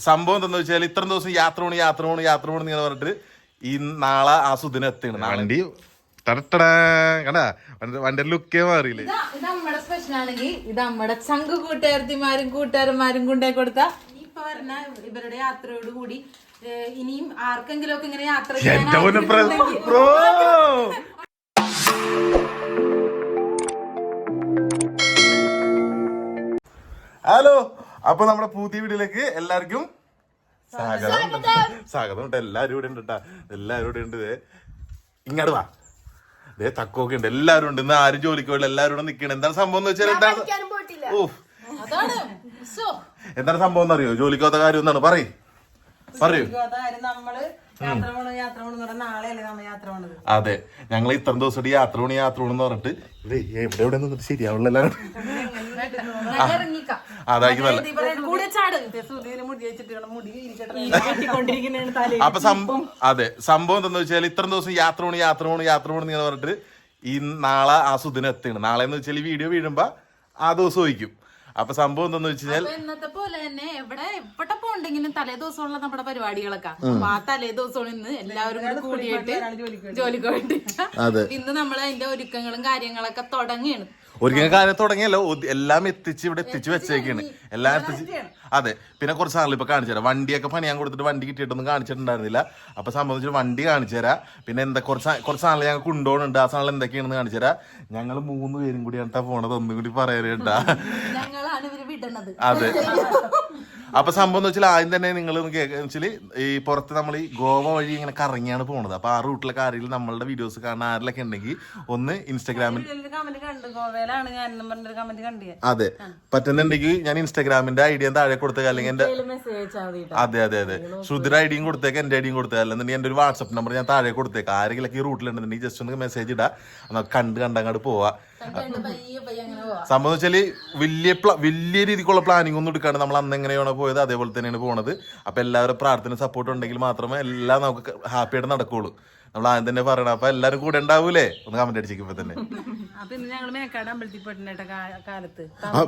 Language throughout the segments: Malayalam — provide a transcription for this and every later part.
സംഭവം എന്താന്ന് വെച്ചാൽ ഇത്ര ദിവസം യാത്ര പോണു യാത്ര പോണു യാത്ര പോണു എന്ന് പറഞ്ഞിട്ട് ഈ നാളെ ആ സുദിനം എത്തിയാണ്. നാളെ വണ്ടി തടട്ടടാ കണ്ടാ? വണ്ടി ലുക്കേ മാറിയില്ലേ? ഇതാ ഇത് നമ്മുടെ സ്പെഷ്യൽ ആണെങ്കിൽ ഇത് നമ്മുടെ ചങ്ക് കൂട്ടുകാരത്തിമാരും കൂട്ടുകാരന്മാരും കൊണ്ടേ കൊടുത്ത. ഇപ്പൊ പറഞ്ഞ ഇവരുടെ യാത്രയോട് കൂടി ഏഹ്, ഇനിയും ആർക്കെങ്കിലും ഒക്കെ ഇങ്ങനെ യാത്ര ചെയ്യാൻ എന്റെ പൊന്നെ പ്ര- ആഗ്രഹമുണ്ടെങ്കിൽ ബ്രോ ഹലോ? അപ്പൊ നമ്മുടെ പുതിയ വീടിലേക്ക് എല്ലാവർക്കും സ്വാഗതം. സ്വാഗതം. ഉണ്ട് എല്ലാവരും ഇവിടെ ഉണ്ട് കേട്ടാ എല്ലാവരും ഇവിടെ ഉണ്ട്. ദേ. ഇങ്ങോട്ട് വാ. ദേ തക്കൊക്കെ ഉണ്ട്. എല്ലാവരും ഉണ്ട്. ഇന്ന് ആരും ജോലിക്ക് പോയില്ല. എല്ലാവരും ഇവിടെ നിൽക്കണം എന്താണ് സംഭവം എന്ന് വെച്ചാൽ എന്താണ്? ഓഹ് എന്താണ് സംഭവം എന്നറിയോ? ജോലിക്കാത്ത കാര്യം എന്താണ്? പറയൂ. പറയൂ. നമ്മൾ പോണെന്ന് അതെ. ഞങ്ങൾ ഇത്ര ദിവസം യാത്ര പോണി യാത്ര പോണെന്ന് പറഞ്ഞിട്ട് ഇവിടെ എവിടെ എവിടെ നിന്നിട്ട് ശരിയാവുള്ള അതായിരിക്കും നല്ല അപ്പൊ സംഭവം അതെ സംഭവം എന്താന്ന് വെച്ചാൽ ഇത്ര ദിവസം യാത്ര പോണി യാത്ര പോണി യാത്ര പോണി ഇങ്ങനെ പറഞ്ഞിട്ട് ഈ നാളെ ആ സുദിനം നാളെ എന്ന് വെച്ചാൽ ഈ വീഡിയോ വീഴുമ്പോ ആ ദിവസം ഒഴിക്കും. അപ്പൊ സംഭവം എന്താന്ന് വെച്ച് കഴിഞ്ഞാൽ ഇന്നത്തെ പോലെ തന്നെ എവിടെ എവിടെ പോണ്ടെങ്കിലും തലേ ദിവസമുള്ള നമ്മുടെ പരിപാടികളൊക്കെ. അപ്പൊ ആ തലേ ദിവസം ഇന്ന് എല്ലാവരും കൂടി കൂടിയിട്ട് ജോലിക്ക് വേണ്ടി അതെ. ഇന്ന് നമ്മൾ അതിന്റെ ഒരുക്കങ്ങളും കാര്യങ്ങളൊക്കെ തുടങ്ങിയാണ് ഒരിക്കലും കാര്യം തുടങ്ങിയല്ലോ. ഒത്- എല്ലാം എത്തിച്ച് ഇവിടെ എത്തിച്ച് വെച്ചേക്കാണ്. എല്ലാം എത്തിച്ച് അതെ. പിന്നെ കുറച്ച് ആളുകൾ ഇപ്പൊ കാണിച്ചു തരാം. വണ്ടിയൊക്കെ പണിയാൻ കൊടുത്തിട്ട് വണ്ടി കിട്ടിയിട്ടൊന്നും കാണിച്ചിട്ടുണ്ടായിരുന്നില്ല. അപ്പൊ സംബന്ധിച്ച് വണ്ടി കാണിച്ചു തരാം. പിന്നെ എന്താ കുറച്ച് കുറച്ച് ആളുകൾ ഞങ്ങൾ കൊണ്ടുപോകുന്നുണ്ട്. ആ സാധനം എന്തൊക്കെയാണെന്ന് കാണിച്ചു തരാം. ഞങ്ങൾ മൂന്ന് പേരും കൂടിയാണ് പോണത്. ഒന്നും കൂടി പറയാനുണ്ടാ വിടണത്. അതെ. അപ്പൊ സംഭവം എന്ന് വെച്ചാൽ ആദ്യം തന്നെ നിങ്ങൾ വെച്ചാൽ ഈ പുറത്ത് നമ്മൾ ഈ ഗോവ വഴി ഇങ്ങനെ കറങ്ങിയാണ് പോണത്. അപ്പൊ ആ റൂട്ടിലൊക്കെ ആരെങ്കിലും നമ്മളുടെ വീഡിയോസ് കാണാൻ ആരിലൊക്കെ ഉണ്ടെങ്കിൽ ഒന്ന് ഇൻസ്റ്റാഗ്രാമിൽ അതെ. പറ്റുന്നുണ്ടെങ്കിൽ ഞാൻ ഇൻസ്റ്റാഗ്രാമിന്റെ ഐഡിയ താഴെ കൊടുത്തേക്ക്. അല്ലെങ്കിൽ എന്റെ അതെ അതെ അതെ. ശ്രുതിര ഐഡിയും കൊടുത്തേക്ക് എന്റെ ഐഡിയും കൊടുത്തേക്കാം. അല്ലെന്നുണ്ടെങ്കിൽ എന്റെ ഒരു വാട്സ്ആപ്പ് നമ്പർ ഞാൻ താഴെ കൊടുത്തേക്ക്. ആരെങ്കിലും ഈ റൂട്ടിലുണ്ടെന്നുണ്ടെങ്കിൽ ജസ്റ്റ് ഒന്ന് മെസ്സേജ് ഇടാ. കണ്ട് കണ്ടങ്ങോട്ട് പോവാ. സംഭവം വെച്ചാൽ വലിയ വലിയ രീതിക്കുള്ള പ്ലാനിങ് ഒന്നും എടുക്കാണ്ട് നമ്മൾ അന്ന് എങ്ങനെയാണോ പോയത് അതേപോലെ തന്നെയാണ് പോണത്. അപ്പൊ എല്ലാവരും പ്രാർത്ഥന സപ്പോർട്ട് ഉണ്ടെങ്കിൽ മാത്രമേ എല്ലാം നമുക്ക് ഹാപ്പി ആയിട്ട് നടക്കുള്ളൂ. നമ്മൾ ആദ്യം തന്നെ പറയണം. അപ്പൊ എല്ലാരും കൂടെ ഉണ്ടാവൂലേ? ഒന്ന് കമന്റ് അടിച്ചിരിക്കുമ്പോ തന്നെ. അപ്പൊ ഇന്ന് ഞങ്ങൾ മേക്കാട് അമ്പലത്തിൽ പോയിട്ടുണ്ട് കാലത്ത്.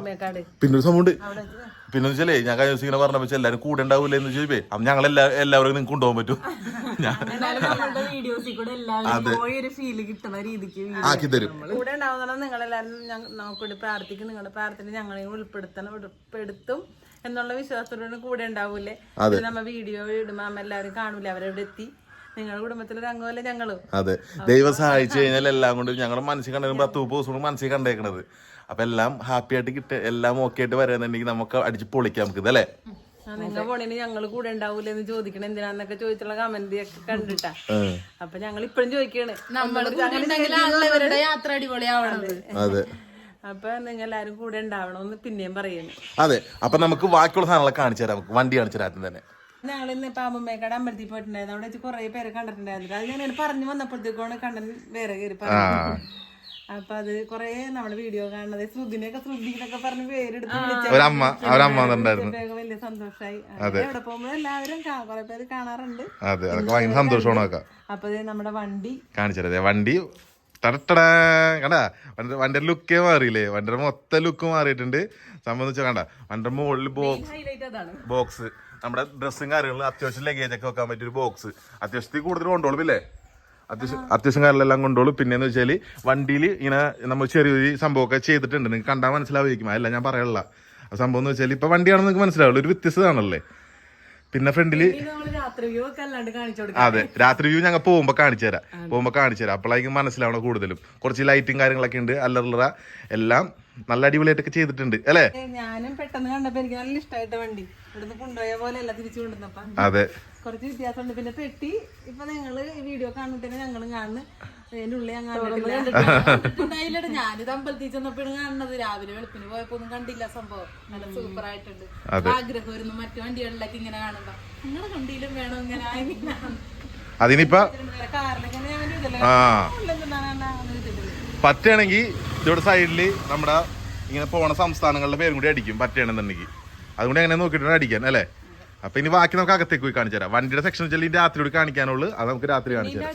മേക്കാട്. പിന്നെ ഒരു സംഭവം ഉണ്ട് പിന്നെ വെച്ചാലേ ഞാൻ കഴിഞ്ഞ ദിവസം ഇങ്ങനെ വെച്ചാൽ എല്ലാരും കൂടെ ഉണ്ടാവൂലേ എന്ന് ചോദിച്ചേ അപ്പൊ ഞങ്ങൾ എല്ലാവരും നിങ്ങൾക്ക് കൊണ്ടുപോകാൻ പറ്റും. ഞാൻ നമ്മളുടെ വീഡിയോസിൽ കൂടെ എല്ലാവരും പോയി ഒരു ഫീൽ കിട്ടുന്ന രീതിക്ക് ആക്കി തരും. കൂടെ ഉണ്ടാവുന്ന നിങ്ങളെല്ലാരും നമുക്കൂടി പ്രാർത്ഥിക്കും നിങ്ങളുടെ പ്രാർത്ഥന ഞങ്ങളെയും ഉൾപ്പെടുത്തണം ഉൾപ്പെടുത്തും എന്നുള്ള വിശ്വാസത്തോടെ കൂടെ ഉണ്ടാവൂലേ? നമ്മ വീഡിയോ ഇടുമ്പോ എല്ലാവരും കാണൂലേ അവരെവിടെ എത്തി? നിങ്ങളുടെ കുടുംബത്തിലൊരു അംഗമല്ലേ ഞങ്ങളും? അതെ. ദൈവം സഹായിച്ചു കഴിഞ്ഞാൽ എല്ലാം കൊണ്ടും ഞങ്ങളുടെ മനസ്സിൽ കണ്ടത് പത്ത് മുപ്പത് ദിവസം കൊണ്ട് മനസ്സിൽ കണ്ടേക്കണത്. അപ്പൊ എല്ലാം ഹാപ്പി ആയിട്ട് കിട്ട എല്ലാം ഓക്കെ ആയിട്ട് വരാന്നുണ്ടെങ്കിൽ നമുക്ക് അടിച്ച് പൊളിക്കാം നമുക്ക് ഇതല്ലേ നിങ്ങൾ പോണേന് ഞങ്ങൾ കൂടെ ഉണ്ടാവൂലേ എന്ന് ചോദിക്കണം. എന്തിനാന്നൊക്കെ ചോദിച്ചുള്ള കമന്റ് ഒക്കെ കണ്ടിട്ടാ. അപ്പൊ ഞങ്ങൾ ഇപ്പഴും ചോദിക്കാണ്. യാത്ര അടിപൊളിയാവണത് അതെ. അപ്പൊ നിങ്ങൾ എല്ലാരും കൂടെ ഉണ്ടാവണമെന്ന് പിന്നെയും പറയുന്നു അതെ. അപ്പൊ നമുക്ക് ബാക്കിയുള്ള സാധനങ്ങളെ കാണിച്ചു തരാം. നമുക്ക് വണ്ടി കാണിച്ചു തരാം തന്നെ. ഞങ്ങൾ ഇന്ന് പാമ്പമ്മേക്കാട് അമ്പലത്തിൽ പോയിട്ടുണ്ടായിരുന്നു. അവിടെ കുറെ പേരെ കണ്ടിട്ടുണ്ടായിരുന്നു അത് ഞാൻ പറഞ്ഞു വന്നപ്പോഴത്തേക്കാണ് കണ്ടൻ വേറെ കയറി പറഞ്ഞു അപ്പൊ അത് കൊറേ നമ്മുടെ വീഡിയോ കാണുന്നത്. ശ്രുതിനെയൊക്കെ ശ്രുതി എന്നൊക്കെ പറഞ്ഞ് പേരെടുത്ത് വലിയ സന്തോഷമായി എവിടെ പോകുമ്പോൾ എല്ലാവരും കൊറേ പേര് കാണാറുണ്ട്. അതെ അതൊക്കെ ഭയങ്കര സന്തോഷമാണ് അപ്പൊ നമ്മുടെ വണ്ടി. കാണിച്ചത് വണ്ടി തടട്ടടാ കണ്ടാ? വണ്ടി വണ്ടിയുടെ ലുക്കേ മാറിയില്ലേ? വണ്ടിയുടെ മൊത്തം ലുക്ക് മാറിയിട്ടുണ്ട്. സംബന്ധിച്ച കണ്ട? വണ്ടിയുടെ മുകളിൽ ബോക്സ് ബോക്സ് നമ്മുടെ ഡ്രസ്സും കാര്യങ്ങളും അത്യാവശ്യം ലഗേജ് ഒക്കെ വെക്കാൻ പറ്റിയ ഒരു ബോക്സ് അത്യാവശ്യത്തിൽ കൂടുതൽ കൊണ്ടോളും ഇല്ലേ? അത്യാവശ്യം അത്യാവശ്യം കാര്യങ്ങളെല്ലാം കൊണ്ടോളും. പിന്നെന്ന് വെച്ചാൽ വണ്ടിയിൽ ഇങ്ങനെ നമ്മൾ ചെറിയൊരു സംഭവമൊക്കെ ചെയ്തിട്ടുണ്ട്. നിങ്ങൾക്ക് കണ്ടാൽ മനസ്സിലാവുമായിരിക്കും. അതല്ല ഞാൻ പറയാനുള്ള ആ സംഭവം എന്ന് വെച്ചാൽ ഇപ്പൊ വണ്ടിയാണെന്ന് നിങ്ങൾക്ക് മനസ്സിലാവുള്ളൂ ഒരു വ്യത്യസ്തമാണല്ലേ പിന്നെ ഫ്രണ്ടിൽ അതെ. രാത്രി വ്യൂ ഞങ്ങൾ പോകുമ്പോൾ കാണിച്ചു തരാം. പോകുമ്പോൾ കാണിച്ചു തരാം. അപ്പോഴായിരിക്കും മനസ്സിലാവണം കൂടുതലും. കുറച്ച് ലൈറ്റും കാര്യങ്ങളൊക്കെ ഉണ്ട്. അല്ലറ എല്ലാം നല്ല അടിപൊളിയായിട്ടൊക്കെ ചെയ്തിട്ടുണ്ട് അല്ലേ? ഞാനും പെട്ടെന്ന് കണ്ടപ്പോ എനിക്ക് നല്ല ഇഷ്ടമായിട്ട് വണ്ടി. ഇവിടുന്ന് കൊണ്ടുപോയ പോലെ അല്ല തിരിച്ചു കൊണ്ടുവന്നപ്പോ അതെ. കുറച്ച് വ്യത്യാസമുണ്ട്. പിന്നെ പെട്ടി ഇപ്പൊ നിങ്ങൾ വീഡിയോ കാണുമ്പോഴത്തേന് ഞങ്ങളും കാണുന്നു. ഞാനിത് അമ്പലത്തിൽ ചെന്നപ്പോഴും കാണുന്നത്. രാവിലെ വെളുപ്പിന് പോയപ്പോ ഒന്നും കണ്ടില്ല സംഭവം. നല്ല സൂപ്പർ ആയിട്ടുണ്ട്. ആഗ്രഹമായിരുന്നു മറ്റു വണ്ടികളിലൊക്കെ ഇങ്ങനെ കാണുമ്പോ. വേണം. അതിനിപ്പോ കാറിലൊക്കെ പറ്റുകയാണെങ്കിൽ ഇവിടെ സൈഡിൽ നമ്മുടെ ഇങ്ങനെ പോണ സംസ്ഥാനങ്ങളുടെ പേരും കൂടി അടിക്കും പറ്റുകയാണെന്നുണ്ടെങ്കിൽ. അതുകൊണ്ട് എങ്ങനെ നോക്കിയിട്ടാണ് അടിക്കാൻ അല്ലേ? അപ്പൊ ഇനി ബാക്കി നമുക്ക് അകത്തേക്ക് പോയി കാണിച്ചു തരാം. വണ്ടിയുടെ സെക്ഷൻ വെച്ചാൽ ഈ രാത്രിയോട് കാണിക്കാനുള്ളൂ? അത് നമുക്ക് രാത്രി കാണിച്ചു തരാം.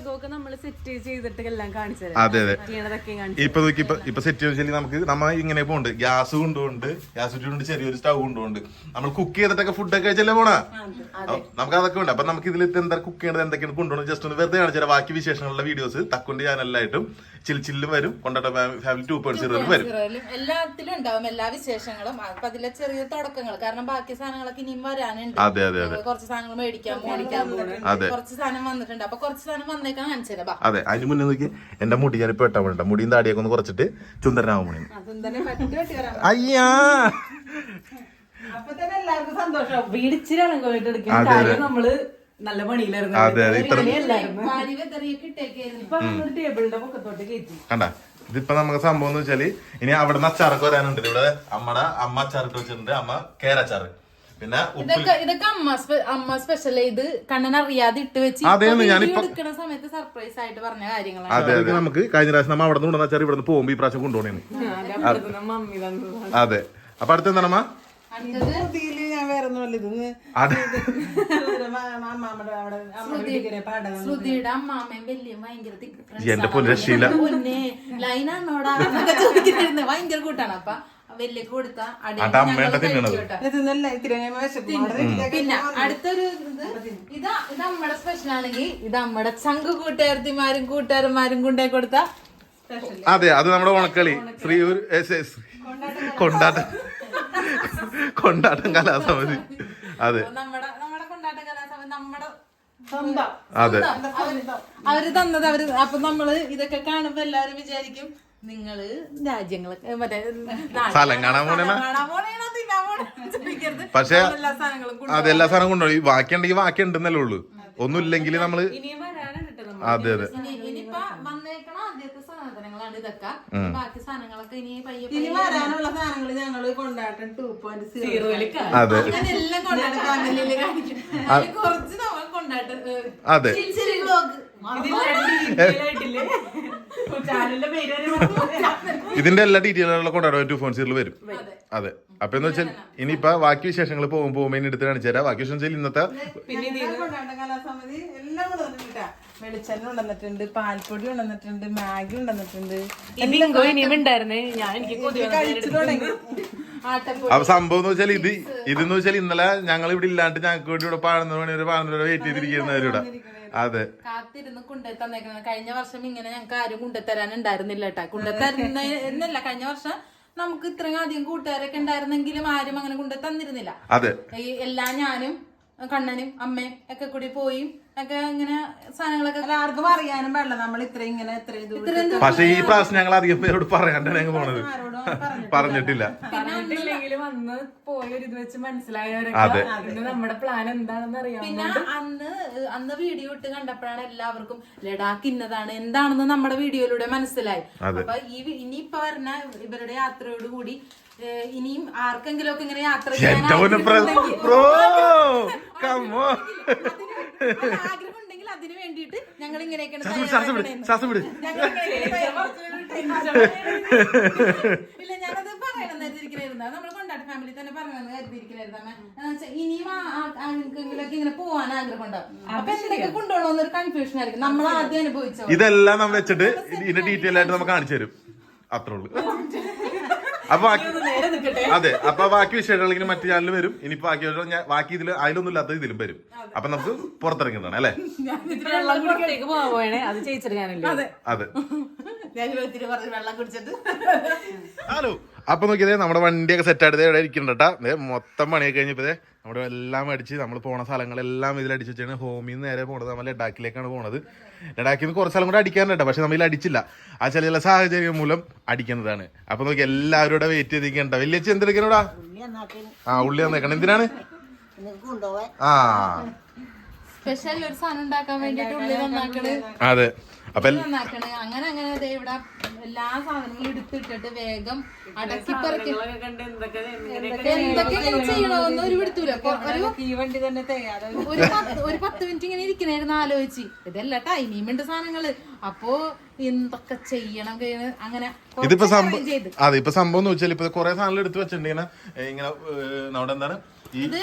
അതെ അതെ. ഇപ്പൊ നോക്കി ഇപ്പൊ ഇപ്പൊ സെറ്റ് വെച്ചാൽ നമുക്ക് നമ്മ ഇങ്ങനെ പോണ്ട് ഗ്യാസ് കൊണ്ടുപോണ്ട് ഗ്യാസ് കൊണ്ട് ചെറിയൊരു സ്റ്റൗ കൊണ്ടുപോണ്ട് നമ്മൾ കുക്ക് ചെയ്തിട്ടൊക്കെ ഫുഡൊക്കെ കഴിച്ചല്ലേ പോണ? നമുക്ക് അതൊക്കെ ഉണ്ട്. അപ്പൊ നമുക്ക് ഇതിൽ എന്താ കുക്ക് ചെയ്യേണ്ടത് എന്തൊക്കെയാണ് കൊണ്ടുപോകണം ജസ്റ്റ് ഒന്ന് വെറുതെ കാണിച്ചു തരാം. ബാക്കി വിശേഷങ്ങളുടെ വീഡിയോസ് തക്കുണ്ട് ചാനലിലായിട്ടും ചില ചില്ലും വരും. കൊണ്ടാട്ട ഫാമിലി ടു പോയിന്റ് സീറോയിലും വരും. എല്ലാത്തിലും ഉണ്ടാവും. എല്ലാ വിശേഷങ്ങളും. അപ്പൊ അതിലെ ചെറിയ തുടക്കങ്ങൾ. കാരണം ബാക്കി സാധനങ്ങളൊക്കെ ഇനിയും വരാനുണ്ട്. അതെ അതെ അതെ. കുറച്ച് സാധനങ്ങൾ മേടിക്കാൻ അതെ. കുറച്ച് സാധനം വന്നിട്ടുണ്ട്. അപ്പൊ കുറച്ച് സാധനം വന്നേക്കാൻ അതെ അതിന് മുന്നേ നോക്കി എന്റെ മുടി ഞാൻ ഇപ്പൊ വെട്ടാൻ വേണ്ട മുടിയും താടിയൊക്കെ ഒന്ന് കുറച്ചിട്ട് ചുന്ദരനാവും മണി അതും തന്നെ പറ്റി വെട്ടി വരാം. അയ്യാ! നല്ല പണിയിലായിരുന്നു. അതെ അതെ ഇത്ര ടേബിളിന്റെ പൊക്കത്തോട്ട് കയറ്റി. കണ്ട? ഇതിപ്പോ നമുക്ക് സംഭവം എന്ന് വെച്ചാൽ ഇനി അവിടെ നിന്ന് അച്ചാറൊക്കെ വരാനുണ്ട് ഇവിടെ. അമ്മടെ അമ്മ അച്ചാറിട്ട് വെച്ചിട്ടുണ്ട്. അമ്മ കേരച്ചാറ് പിന്നെ ഇതൊക്കെ ഇതൊക്കെ അമ്മ അമ്മ സ്പെഷ്യൽ ചെയ്ത് കണ്ണൻ അറിയാതെ ഇട്ട് വെച്ച് എടുക്കണ സമയത്ത് സർപ്രൈസ് ആയിട്ട് പറഞ്ഞ കാര്യങ്ങളാണ്. അതെ അതെ. നമുക്ക് കഴിഞ്ഞ പ്രാവശ്യം നമ്മ അവിടെ നിന്ന് കൊണ്ടുവന്ന അച്ചാർ ഇവിടെ നിന്ന് പോകുമ്പോ ഈ പ്രാവശ്യം കൊണ്ടുപോകണേന്ന്. അതെ അപ്പൊ അടുത്ത എന്താണമ്മ? എന്റെ. പൊന്നു രക്ഷയില്ല. ഭയങ്കര കൂട്ടാണ്. അപ്പൊ വലിയ കൊടുത്ത അമ്മയുടെ പിന്നെ അടുത്തൊരു ഇത് ഇതാ ഇത് നമ്മുടെ സ്പെഷ്യൽ ആണെങ്കിൽ ഇത് നമ്മുടെ ചങ്ക് കൂട്ടുകാരത്തിമാരും കൂട്ടുകാരന്മാരും കൊണ്ടേ കൊടുത്ത അതെ അത് നമ്മുടെ ഉണക്കളി ശ്രീയൂർ കൊണ്ടാട്ടം കൊണ്ടാട്ടം. കലാസമിതി. അതെ. നമ്മുടെ നമ്മുടെ കൊണ്ടാട്ട കലാസഭ നമ്മുടെ അതെ. അവർ അവർ തന്നത് അവർ അപ്പൊ നമ്മൾ ഇതൊക്കെ കാണുമ്പോ എല്ലാരും വിചാരിക്കും നിങ്ങൾ രാജ്യങ്ങളൊക്കെ മറ്റേ സ്ഥലം കാണാൻ പോണേണ? പക്ഷേ എല്ലാ. അതെ സാധനം കൊണ്ടുപോയി ബാക്കി ഉണ്ടെങ്കിൽ ബാക്കി ഉണ്ടെന്നല്ലേ ഉള്ളൂ. ഒന്നും ഇല്ലെങ്കിൽ നമ്മൾ ഇനിയും വരാനാണ് നമ്മൾ അതെ അതെ. സാധനങ്ങളാണ് ഇതൊക്കെ? ബാക്കി സാധനങ്ങളൊക്കെ ഇനി പയ്യെ ഇനി വരാനുള്ള സാധനങ്ങൾ ഞങ്ങൾ കൊണ്ടാട്ടം ടൂ പോയിന്റ് സീറോയിലേക്ക്. അതെ. അങ്ങനെല്ലാം കൊണ്ടാട്ട ഫാമിലിയിൽ കാണിക്കും. കുറച്ച് നമ്മൾ കൊണ്ടാട്ട അതെ. ഇതിന്റെ എല്ലാ ഡീറ്റെയിലുള്ള കൊണ്ടാടും ടു ഫോൺ സീറിൽ വരും. അതെ. അപ്പൊ എന്ന് വെച്ചാൽ ഇനിയിപ്പോ ബാക്കി വിശേഷങ്ങൾ പോകും പോകുമ്പോ ഇനി എടുത്ത് കാണിച്ചു തരാം. ബാക്കി വിശേഷം ഇന്നത്തെ വെളിച്ചെണ്ണ പാൽപ്പൊടി മാഗി അപ്പൊ സംഭവം എന്ന് വെച്ചാൽ ഇത് ഇതെന്ന് വെച്ചാൽ ഇന്നലെ ഞങ്ങൾ ഇവിടെ ഇല്ലാണ്ട് ഞങ്ങൾക്ക് വേണ്ടി ഇവിടെ പതിനൊന്ന് മണി വരെ പതിനൊന്ന് വരെ വെയിറ്റ് ചെയ്തിരിക്കുന്നവരിവിടെ അതെ. കാത്തിരുന്ന് കൊണ്ടു തന്നേക്കുന്നത് കഴിഞ്ഞ വർഷം ഇങ്ങനെ ഞങ്ങൾക്ക് ആരും കൊണ്ടുത്തരാൻ ഉണ്ടായിരുന്നില്ല കേട്ടാ കൊണ്ടുതരുന്ന എന്നല്ല കഴിഞ്ഞ വർഷം നമുക്ക് ഇത്രയും അധികം കൂട്ടുകാരൊക്കെ ഉണ്ടായിരുന്നെങ്കിലും ആരും അങ്ങനെ കൊണ്ടു തന്നിരുന്നില്ല അതെ എല്ലാ ഞാനും കണ്ണനും അമ്മയും ഒക്കെ കൂടി പോയി ഒക്കെ ഇങ്ങനെ സാധനങ്ങളൊക്കെ എല്ലാവർക്കും അറിയാനും പാടില്ല. നമ്മൾ ഇത്രയും ഇങ്ങനെ ഇത്രയും ദൂരം പക്ഷെ ഈ പ്രാവശ്യം ഞങ്ങൾ അധികം പേരോട് പറയാണ്ടാണ് ഞങ്ങൾ പോണത്. പറഞ്ഞിട്ടില്ല. പറഞ്ഞിട്ടില്ലെങ്കിലും അന്ന് പോയ ഒരു ഇത് വെച്ച് അതെ. മനസ്സിലായവരൊക്കെ നമ്മുടെ പ്ലാൻ എന്താണെന്ന് അറിയാം പിന്നെ അന്ന് അന്ന് വീഡിയോ ഇട്ട് കണ്ടപ്പോഴാണ് എല്ലാവർക്കും ലഡാക്ക് ഇന്നതാണ് എന്താണെന്ന് നമ്മുടെ വീഡിയോയിലൂടെ മനസ്സിലായി. അപ്പൊ ഈ ഇനിയിപ്പൊ വരുന്ന ഇവരുടെ യാത്രയോട് കൂടി ഇനിയും ആർക്കെങ്കിലും ഒക്കെ ഇങ്ങനെ യാത്ര ചെയ്യാൻ ആഗ്രഹം ഉണ്ടെങ്കിൽ അതിന് വേണ്ടിയിട്ട് ഞങ്ങൾ ഇങ്ങനെയൊക്കെയാണ് ഞാനത് പറയണമെന്ന് കൊണ്ടാട്ട ഫാമിലി തന്നെ പറയണമെന്ന് ഇനിയും ഇങ്ങനെ പോവാൻ ആഗ്രഹം ഉണ്ടാവും അപ്പൊ എന്തൊക്കെ കൊണ്ടുപോകണമെന്നൊരു കൺഫ്യൂഷൻ ആയിരിക്കും. നമ്മൾ ആദ്യം അനുഭവിച്ചോ? ഇതെല്ലാം നമ്മൾ വെച്ചിട്ട് ഇതിന്റെ ഡീറ്റെയിൽ ആയിട്ട് നമുക്ക് കാണിച്ചു തരും. അത്രേ ഉള്ളൂ. അപ്പൊ അതെ അപ്പൊ ബാക്കി ഇങ്ങനെ മറ്റു ചാനലിൽ വരും. ഇനി ബാക്കി ഞാൻ ബാക്കി ഇതിൽ അതിലൊന്നും ഇല്ലാത്ത ഇതിലും വരും. അപ്പൊ നമുക്ക് പുറത്തിറങ്ങുന്നതാണ് അല്ലേ? അത് ചേച്ചിരിക്കാനല്ലേ അതെ. ഞാൻ ഒത്തിരി പറഞ്ഞ് വെള്ളം കുടിച്ചിട്ട്. ഹലോ. അപ്പൊ നോക്കിയതേ നമ്മുടെ വണ്ടിയൊക്കെ സെറ്റ് ആയിട്ട് ഇവിടെ ഇരിക്കുന്നുണ്ടാ മൊത്തം പണിയൊക്കെ കഴിഞ്ഞപ്പോ ദേ നമ്മുടെ എല്ലാം അടിച്ച് നമ്മൾ പോണ സ്ഥലങ്ങളെല്ലാം ഇതിൽ അടിച്ച് വെച്ചാണ് ഹോമിൽ നിന്ന് നേരെ പോണത്. നമ്മൾ ലഡാക്കിലേക്കാണ് പോണത്. ലഡാക്കിൽ നിന്ന് കുറച്ച് സ്ഥലം കൂടെ അടിക്കാനുണ്ട് പക്ഷെ നമ്മൾ അടിച്ചില്ല. ആ ചില ചില സാഹചര്യം മൂലം അടിക്കുന്നതാണ്. അപ്പൊ നോക്കി എല്ലാവരും ഇവിടെ വെയിറ്റ് ചെയ്തിരിക്കണ്ട വലിയ എന്തെടുക്കണോടാ? ആ ഉള്ളി വന്നേക്കണം എന്തിനാണ്? ആ. അതെ. അപ്പൊ അങ്ങനെ അങ്ങനെ ദേ ഇവിടെ എല്ലാ സാധനങ്ങളും എടുത്തിട്ടിട്ട് വേഗം അടക്കി പെറുക്കി. കണ്ട് എന്തൊക്കെ ചെയ്യണമെന്ന് ഒരു പിടുത്തൂല ഒരു ഈ വണ്ടി തന്നെ തയ്യാറ്. ഒരു പത്ത് ഒരു പത്ത് മിനിറ്റ് ഇങ്ങനെ ഇരിക്കണായിരുന്നു ആലോചിച്ച്. ഇതല്ല ടൈമിയും ഉണ്ട് സാധനങ്ങൾ. അപ്പോ എന്തൊക്കെ ചെയ്യണം അങ്ങനെ ഇതിപ്പോ സംഭവം അതെ ഇപ്പൊ സംഭവം എന്ന് വെച്ചാൽ ഇപ്പൊ കുറെ സാധനങ്ങൾ എടുത്തു വെച്ചിട്ടുണ്ടെങ്കിൽ ഇങ്ങനെ നമ്മുടെ എന്താണ് ഇത്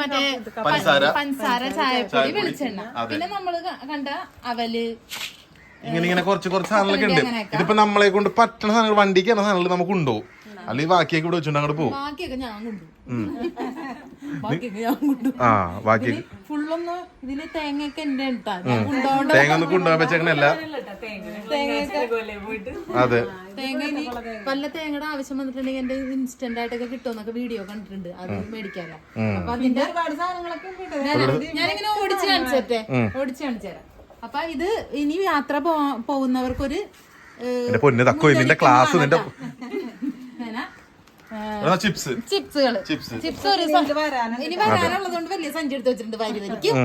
മറ്റേ പഞ്ചസാര. പഞ്ചസാര ചായപ്പൊടി വെളിച്ചെണ്ണ. പിന്നെ നമ്മൾ കണ്ട അവൽ ഇങ്ങനെ ഇങ്ങനെ കുറച്ച് കുറച്ച് സാധനങ്ങളൊക്കെ ഉണ്ട്. ഇതിപ്പോ നമ്മളെ കൊണ്ട് പറ്റണ സാധനങ്ങൾ വണ്ടിക്ക് തന്നെ സാധനങ്ങൾ നമുക്ക് ഉണ്ടോ? അല്ലെങ്കിൽ ബാക്കിയൊക്കെ ഇവിടെ വെച്ചിട്ട് അങ്ങോട്ട് പോകും ബാക്കിയൊക്കെ ഞാൻ കൊണ്ടുപോകും ആ ബാക്കി. ഫുള്ളൊന്ന് ഇതിൽ തേങ്ങയൊക്കെ എന്റെ തേങ്ങ ഒന്നും കൊണ്ടുപോകാൻ വെച്ചേക്കണല്ല പോയിട്ട് അതെ. തേങ്ങ ഇനി വല്ല തേങ്ങയുടെ ആവശ്യം വന്നിട്ടുണ്ടെങ്കിൽ എന്റെ ഇൻസ്റ്റന്റ് ആയിട്ടൊക്കെ കിട്ടുമെന്നൊക്കെ വീഡിയോ കണ്ടിട്ടുണ്ട്. അത് മേടിക്കാനാ അപ്പൊ അതിന്റെ ഒരുപാട് സാധനങ്ങളൊക്കെ ഞാൻ- ഞാനിങ്ങനെ ഓടിച്ച് കാണിച്ചേ ഓടിച്ച് കാണിച്ചുതരാം അപ്പൊ ഇത് ഇനി യാത്ര പോ- പോകുന്നവർക്കൊരു പൊന്ന് തക്കോ നിന്റെ ക്ലാസ് നിന്റെ എന്നാ, ചിപ്സ്. ചിപ്സുകൾ ചിപ്സ്. ചിപ്സ് ഒരു ഇനി വരാനുള്ളതുകൊണ്ട് വലിയ സഞ്ചി എടുത്ത് വെച്ചിട്ടുണ്ട് വാരി വരിക്കും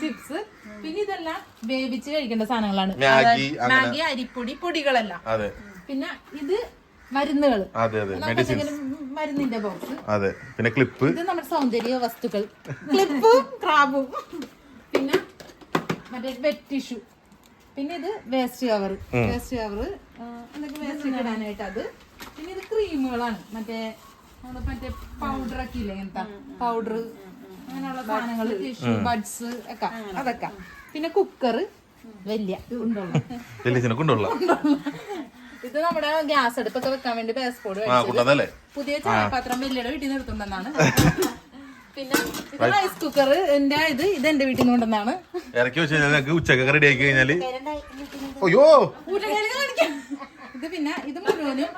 ചിപ്സ്. പിന്നെ ഇതെല്ലാം വേവിച്ച് കഴിക്കേണ്ട സാധനങ്ങളാണ്. മാഗി, മാഗി അരിപ്പൊടി പൊടികളെല്ലാം. അതെ. പിന്നെ ഇത് മരുന്നുകൾ അതെ അതെ. നമുക്ക് മരുന്നിന്റെ ബോക്സ് അതെ. പിന്നെ ക്ലിപ്പ് ഇത് നമ്മുടെ സൗന്ദര്യ വസ്തുക്കൾ. ക്ലിപ്പും ക്രാബും പിന്നെ മറ്റേ വെറ്റ് ടിഷ്യൂ പിന്നെ ഇത് വേസ്റ്റ് കവർ വേസ്റ്റ് കവർ എന്തൊക്കെ വേസ്റ്റ് ഇടാനായിട്ട് അത്. പിന്നെ ഇത് ക്രീമുകളാണ് മറ്റേ മറ്റേ പൗഡർ ഒക്കെ ഇല്ലേ എന്താ പൗഡർ അങ്ങനെയുള്ള സാധനങ്ങൾ ടിഷ്യൂ ബഡ്സ് ഒക്കെ അതൊക്കെ. പിന്നെ കുക്കർ വലിയ കൊണ്ടുള്ള. ഇത് നമ്മുടെ ഗ്യാസ് അടുപ്പൊക്കെ വെക്കാൻ വേണ്ടി കൊണ്ടതല്ലേ പുതിയ ചായപാത്രം വലിയ വീട്ടിൽ നിന്ന് എടുത്തുണ്ടെന്നാണ് പിന്നെ ഇത് റൈസ് കുക്കർ എന്റെ ഇത് ഇത് എന്റെ വീട്ടിൽ നിന്ന് കൊണ്ടുവന്നാണ് ഇറക്കി വെച്ച് കഴിഞ്ഞാൽ ഉച്ചക്കൊക്കെ റെഡി ആക്കി കഴിഞ്ഞാൽ. അയ്യോ! ഇത് പിന്നെ ഇത് മുഴുവനും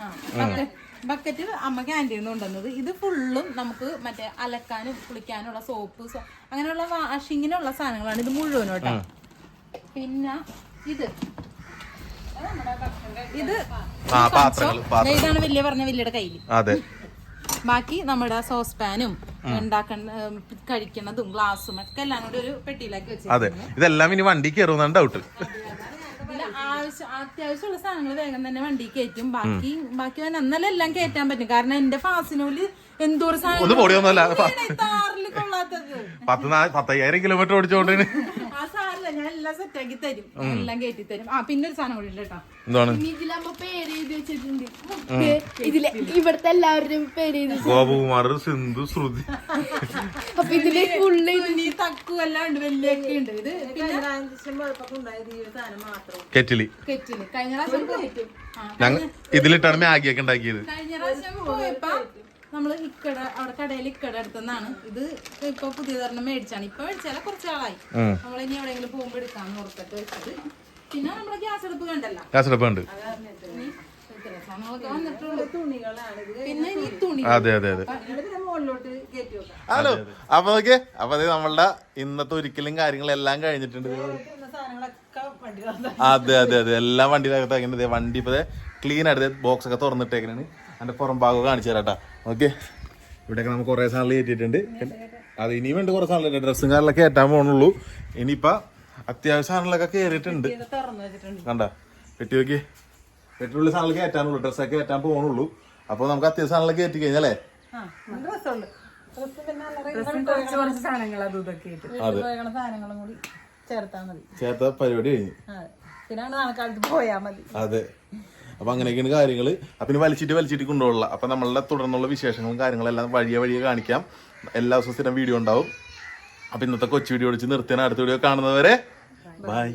ആ, ബക്ക- ബക്കറ്റ് അമ്മ ക്യാന്റീൻ കൊണ്ടുവന്നത്. ഇത് ഫുള്ളും നമുക്ക് മറ്റേ അലക്കാനും കുളിക്കാനുള്ള സോപ്പ് സോ- അങ്ങനെയുള്ള വാഷിങ്ങിനുള്ള സാധനങ്ങളാണ് ഇത് മുഴുവനും കേട്ടോ. പിന്നെ ഇത്. ഇത് ആ പാത്രങ്ങൾ ദേ ഇതാണ് വലിയ പറഞ്ഞ വലിയുടെ കയ്യിൽ അതെ. ബാക്കി നമ്മുടെ സോസ് പാനും കഴിക്കുന്നതും കഴിക്കണതും ഗ്ലാസും ഒക്കെ എല്ലാം കൂടി ഒരു പെട്ടിയിലാക്കി വെച്ചു അതെ. ഇതെല്ലാം ഇനി വണ്ടി കയറുന്നാണ് ഡൗട്ട് അത്യാവശ്യമുള്ള സാധനങ്ങൾ വേഗം തന്നെ വണ്ടി കയറ്റും. ബാക്കി ബാക്കി അന്നല്ല എല്ലാം കയറ്റാൻ പറ്റും. കാരണം എന്റെ ഫാസിനോൽ എന്തോരം സാധനം പത്ത് പത്തയ്യായിരം കിലോമീറ്റർ ഓടിച്ചോണ്ട് സെറ്റ് ആക്കി എല്ലാം സെറ്റാക്കി തരും എല്ലാം കയറ്റി തരും. ആ പിന്നെ ഒരു സാധനം കൂടി ഉണ്ട് കേട്ടോ. എന്താണ്? ഇനി ഇതിലാകുമ്പോ പേര് എഴുതി വെച്ചിട്ടുണ്ട്. ഇതിൽ ഇവിടുത്തെ എല്ലാവരുടെയും പേര് എഴുതി ഗോപകുമാർ സിന്ധു ശ്രുതി. അപ്പൊ ഇതിൽ ഫുള്ള് ഈ തക്കു എല്ലാം ഉണ്ട് വലിയൊക്കെ ഉണ്ട്. ഇത് പിന്നെ ട്രാൻസിഷൻ പോയപ്പോ ഈ സാധനം മാത്രം. കെറ്റിലി. കെറ്റിൽ. കഴിഞ്ഞ പ്രാവശ്യം പോയിട്ടു ഇതിലിട്ടാണ് മാഗിയൊക്കെ ഉണ്ടാക്കിയത്. കഴിഞ്ഞ പ്രാവശ്യം പോയപ്പോ നമ്മൾ ഇക്കട അവിടെ കടയിൽ ഇക്കട എടുത്തെന്നാണ് ഇത് ഇപ്പൊ പുതിയ തരണം മേടിച്ചാണ്. ഇപ്പൊ മേടിച്ചാല കുറച്ചാളായി നമ്മൾ ഇനി എവിടെയെങ്കിലും പോകുമ്പോ എടുക്കാന്ന് ഓർത്തിട്ട് വെച്ചത് പിന്നെ നമ്മുടെ ഗ്യാസ് അടുപ്പ് കണ്ടല്ലോ. ഗ്യാസ് ഉണ്ട് ഇനി തുണി. അതെ അതെ അതെ. ഹലോ. അപ്പൊ നോക്കിയേ അപ്പൊ അതെ നമ്മളുടെ ഇന്നത്തെ ഒരിക്കലും കാര്യങ്ങളെല്ലാം കഴിഞ്ഞിട്ടുണ്ട്. ദേ ഒരു- സാധനങ്ങളൊക്കെ വണ്ടി അതെ അതെ അതെ. എല്ലാം വണ്ടിയിലകത്താക്കുന്നത് വണ്ടി ഇപ്പൊ ക്ലീൻ ആയിട്ട് ബോക്സ് ഒക്കെ തുറന്നിട്ടേക്കാണ് അതിന്റെ പുറം ഭാഗം കാണിച്ചു തരാട്ടാ ഓക്കെ. ഇവിടെയൊക്കെ നമുക്ക് കുറെ സാധനങ്ങൾ കയറ്റിയിട്ടുണ്ട് അത് ഇനിയും വേണ്ട കുറേ സാധനങ്ങൾ ഡ്രസ്സും കാര്യങ്ങളൊക്കെ കയറ്റാൻ പോകണുള്ളൂ ഇനിയിപ്പോൾ അത്യാവശ്യ സാധനങ്ങളൊക്കെ കയറിയിട്ടുണ്ട്. കണ്ട? പെട്ടി നോക്കി പെട്ടിയുള്ള സാധനങ്ങൾ കയറ്റാനുള്ളൂ ഡ്രസ്സൊക്കെ കയറ്റാൻ പോകണുള്ളൂ അപ്പോൾ നമുക്ക് അത്യാവശ്യം സാധനങ്ങൾ കയറ്റി കഴിഞ്ഞാലേ? ചേർത്താ പരിപാടി കഴിഞ്ഞു. പിന്നെ പോയാ മതി. അതെ. അപ്പൊ അങ്ങനെയൊക്കെയാണ് കാര്യങ്ങൾ അപ്പൊ ഇനി വലിച്ചിട്ട് വലിച്ചിട്ട് കൊണ്ടുപോകില്ല അപ്പൊ നമ്മളുടെ തുടർന്നുള്ള വിശേഷങ്ങളും കാര്യങ്ങളെല്ലാം വഴിയെ വഴിയെ കാണിക്കാം. എല്ലാ ദിവസവും സ്ഥിരം വീഡിയോ ഉണ്ടാവും. അപ്പൊ ഇന്നത്തെ കൊച്ചു വീഡിയോ അടിച്ച് നിർത്തിയാണ്. അടുത്ത വീഡിയോ കാണുന്നവരെ ബൈ